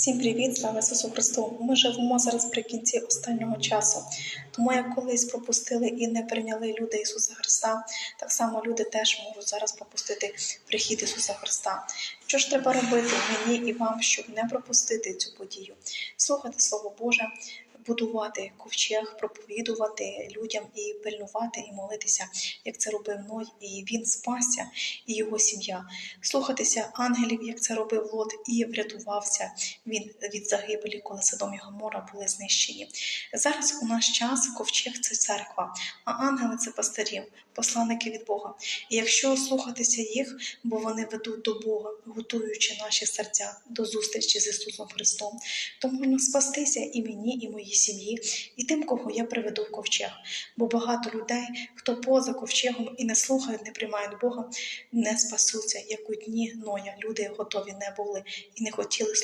Всім привіт, слава Ісусу Христу! Ми живемо зараз при кінці останнього часу. Тому як колись пропустили і не прийняли люди Ісуса Христа, так само люди теж можуть зараз пропустити прихід Ісуса Христа. Що ж треба робити мені і вам, щоб не пропустити цю подію? Слухати Слово Боже, будувати ковчег, проповідувати людям і пильнувати і молитися, як це робив Ной, і він спасся, і його сім'я. Слухатися ангелів, як це робив Лот, і врятувався він від загибелі, коли Содом і Гомора були знищені. Зараз у наш час ковчег це церква, а ангели це пастирі, посланники від Бога. І якщо слухатися їх, бо вони ведуть до Бога, готуючи наші серця до зустрічі з Ісусом Христом, то можна спастися і мені, і моїй сім'ї, і тим, кого я приведу в ковчег. Бо багато людей, хто поза ковчегом і не слухають, не приймають Бога, не спасуться, як у дні Ноя. Люди готові не були і не хотіли слухати.